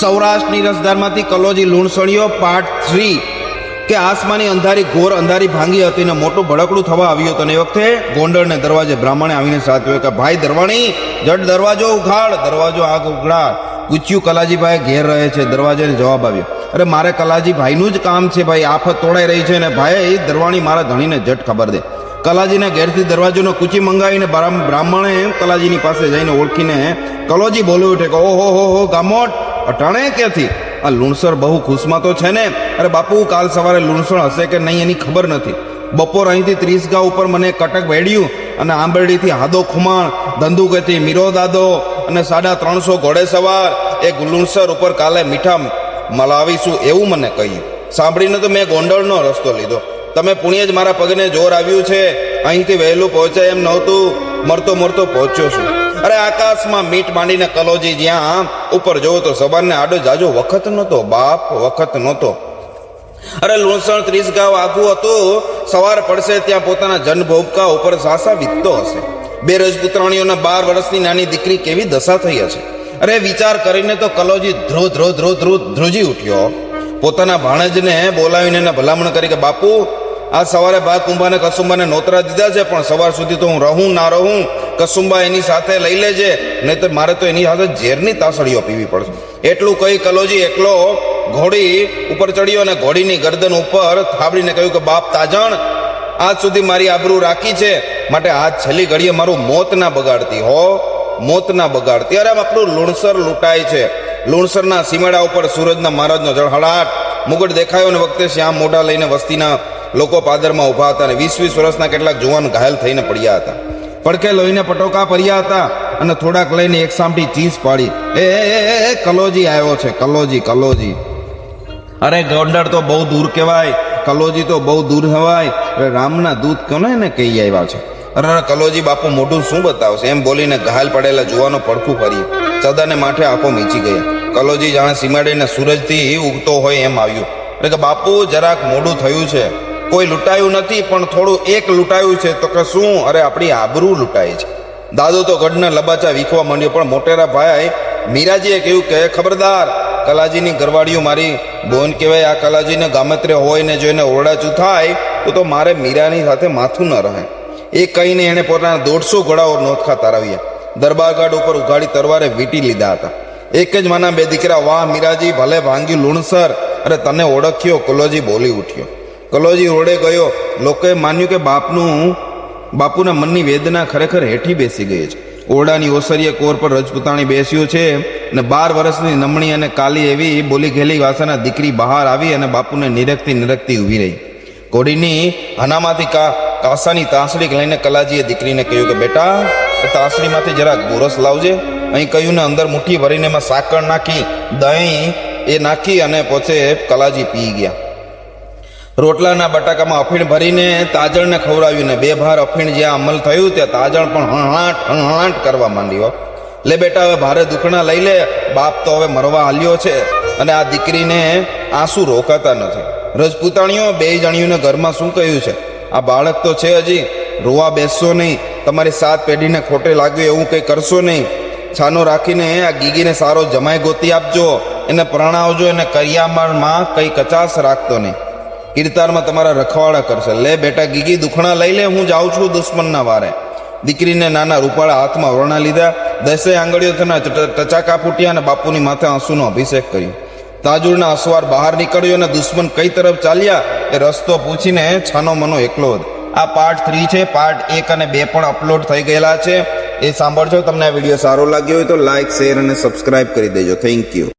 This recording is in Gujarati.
સૌરાષ્ટ્રની રસધારમાંથી કલોજી લુણસણીઓ પાર્ટ થ્રી કે આસમાની અંધારી, ઘોર અંધારી ભાંગી હતી ને મોટું ભડકડું થવા આવ્યું હતું. એ વખતે ગોંડળને દરવાજે બ્રાહ્મણે આવીને સાચવ્યો કે, ભાઈ દરવાણી, જટ દરવાજો ઉઘાડ. દરવાજો આગ ઉઘાડ પૂછ્યું કલાજીભાઈ ઘેર રહે છે. દરવાજાને જવાબ આવ્યો અરે મારે કલાજી ભાઈનું જ કામ છે ભાઈ. આફત તોડાઈ રહી છે ને ભાઈ, દરવાણી મારા ધણીને જટ ખબર દે. કલાજીના ઘેરથી દરવાજોનો કૂચી મંગાવીને બ્રાહ્મણે કલાજીની પાસે જઈને ઓળખીને કલોજી બોલી ઉઠે કે, ઓહો, હો હો, ગામોટ. અટાણે ક્યાંથી? આ લુણસર બહુ ખુશમાં તો છે ને? અરે બાપુ, કાલ સવારે લુણસણ હશે કે નહીં એની ખબર નથી. બપોર અહીંથી ત્રીસ ગાંવ ઉપર મને કટક વેડ્યું અને આંબરડીથી હાદો ખુમાણ ધંધુકેથી મીરો દાદો અને સાડા ત્રણસો ઘોડે સવાર એ લુણસર ઉપર કાલે મીઠા મલાવીશું એવું મને કહ્યું. સાંભળીને તો મેં ગોંડળનો રસ્તો લીધો. તમે પુણ્ય જ મારા પગને જોર આવ્યું છે. અહીંથી વહેલું પહોંચાય એમ નહોતું. મરતો મરતો પહોંચ્યો છું. અરે આકાશમાં મીટ માંડીને કલોજી જ્યાં ઉપર જોવો તો સવારને આડો જાજો વખત નહોતો, બાપ વખત નહોતો. અરે લુણસણ ત્રીસ ગાંવ આઘું હતું, સવાર પડશે ત્યાં પોતાના જન્મભૂમિકા ઉપર સાસા વીતતો હશે. બે રજપુત્રાણીઓના બાર વર્ષની નાની દીકરી કેવી દશા થઈ હશે? અરે વિચાર કરીને તો કલોજી ધ્રો ધ્રો ધ્રો ધ્રો, ધ્રુજી ઉઠ્યો. પોતાના ભાણજને બોલાવીને એને ભલામણ કરી કે, બાપુ, આ સવારે બા કુંભાને કસુંબાને નોતરા દીધા છે, પણ સવાર સુધી તો હું રહું, ના રહું. કસુંબા એની સાથે લઈ લેજે, નહીં તો મારે તો એની સાથે ઝેરની તાસળીઓ પીવી પડશે. એટલું કહી કલોજી એકલો ઘોડી ઉપર ચડ્યો અને ઘોડીની ગરદન ઉપર થાબડીને કહ્યું કે, બાપ તાજણ, આજ સુધી મારી આબરૂ રાખી છે, માટે આજ છેલ્લી ઘડીએ મારું મોત ના બગાડતી હો, મોત ના બગાડતી. અરે આપણું લુણસર લૂંટાય છે. લુણસરના સીમાડા ઉપર સૂરજના મહારાજનો જળહળાટ મુગટ દેખાયો ને વખતે શ્યામ મોઢા લઈને વસ્તીના લોકો પાદરમાં ઊભા હતા અને વીસ વીસ વર્ષના કેટલાક જુવાન ઘાયલ થઈને પડ્યા હતા. પડકે લોહીને પટોકા ભર્યા હતા અને થોડાક લઈને એક સામટી ચીસ પાડી. એ કલોજી આવ્યો છે, કલોજી કલોજી. અરે ગોંડળ તો બહુ દૂર કહેવાય, કલોજી તો બહુ દૂર હવાય. રામના દૂત કોને ને કહી આવ્યા છે? અરે અરે, કલોજી બાપુ, મોઢું શું બતાવશે? એમ બોલીને ઘાયલ પડેલા જુવાનો પડખું ફરી. સદાને માથે આંખો મીચી ગયા. કલોજી જાણે સીમાડીને સૂરજથી ઉગતો હોય એમ આવ્યું. એટલે કે બાપુ, જરાક મોડું થયું છે. કોઈ લૂંટાયું નથી, પણ થોડું એક લૂંટાયું છે, તો કે શું? અરે, આપણી આબરૂ લૂંટાય છે. દાદો તો ગઢના લબાચા વીખવા માંડ્યો, પણ મોટેરા ભાઈ મીરાજીએ કહ્યું કે ખબરદાર, કલાજીની ઘરવાળીઓ મારી બોન કહેવાય, આ કલાજીને ગામત્રે હોય ને જોઈને ઓરડાચું થાય, તો તો મારે મીરાની સાથે માથું ન રહે. એ કહીને એણે પોતાના દોઢસો ઘોડાઓ નોખા તારાવ્યા. દરબારગાડ ઉપર ઉઘાડી તરવારે વીંટી લીધા હતા. એક જ માના બે દીકરા, વાહ, મીરાજી, ભલે ભાંગ્યું લુણસર, અરે તને ઓળખ્યો, કુલોજી બોલી ઉઠ્યો. કલોજી રોડે ગયો. લોકોએ માન્યું કે બાપનું, બાપુના મનની વેદના ખરેખર હેઠી બેસી ગઈ છે. ઓરડાની ઓસરીએ કોર પર રજપૂતાણી બેસ્યું છે ને બાર વર્ષની નમણી અને કાલી એવી બોલી ઘેલી વાસાના દીકરી બહાર આવી અને બાપુને નિરખતી નિરખતી ઊભી રહી. ઘોડીની હનામાંથી કા, કાસાની તાસડી લઈને કલાજીએ દીકરીને કહ્યું કે, બેટા એ જરા ગોરસ લાવજે. અહીં કહ્યું ને અંદર મુઠ્ઠી ભરીને એમાં સાકર નાખી, દહીં એ નાખી અને પોતે કલાજી પી ગયા. રોટલાના બટાકામાં અફીણ ભરીને તાજણને ખવડાવ્યું ને બે ભાર અફીણ જ્યાં અમલ થયું ત્યાં તાજણ પણ હણહાટ હણહાટ કરવા માંડ્યો. લે બેટા, હવે ભારે દુખણા લઈ લે. બાપ તો હવે મરવા હાલ્યો છે અને આ દીકરીને આંસુ રોકાતા નથી. રજપૂતાણીઓ બે જણીઓને ઘરમાં શું કહ્યું છે? આ બાળક તો છે હજી. રોવા બેસશો નહીં. તમારી સાત પેઢીને ખોટે લાગ્યું, એવું કંઈ કરશો નહીં. છાનો રાખીને આ ગીગીને સારો જમાઈ ગોતી આપજો. એને પ્રણાવજો, એને કરિયામાં કંઈ કચાશ રાખતો નહીં. કીર્તારમાં તમારા રખવાડા કરશે. લે બેટા ગીગી, દુખણા લઈ લે, હું જાઉં છું દુશ્મનના વારે. દીકરીને નાના રૂપાળા હાથમાં વરણા લીધા. દસે આંગળીઓ તેના ટચાકા ફૂટ્યા અને બાપુની માથે આંસુનો અભિષેક કર્યો. તાજુરના અસવાર બહાર નીકળ્યો અને દુશ્મન કઈ તરફ ચાલ્યા એ રસ્તો પૂછીને છાનો મનો એકલો જ આ પાર્ટ થ્રી છે. પાર્ટ એક અને બે પણ અપલોડ થઈ ગયેલા છે. એ સાંભળજો, તમને આ વીડિયો સારો લાગ્યો હોય તો લાઇક શેર અને સબસ્ક્રાઇબ કરી દેજો. Thank you.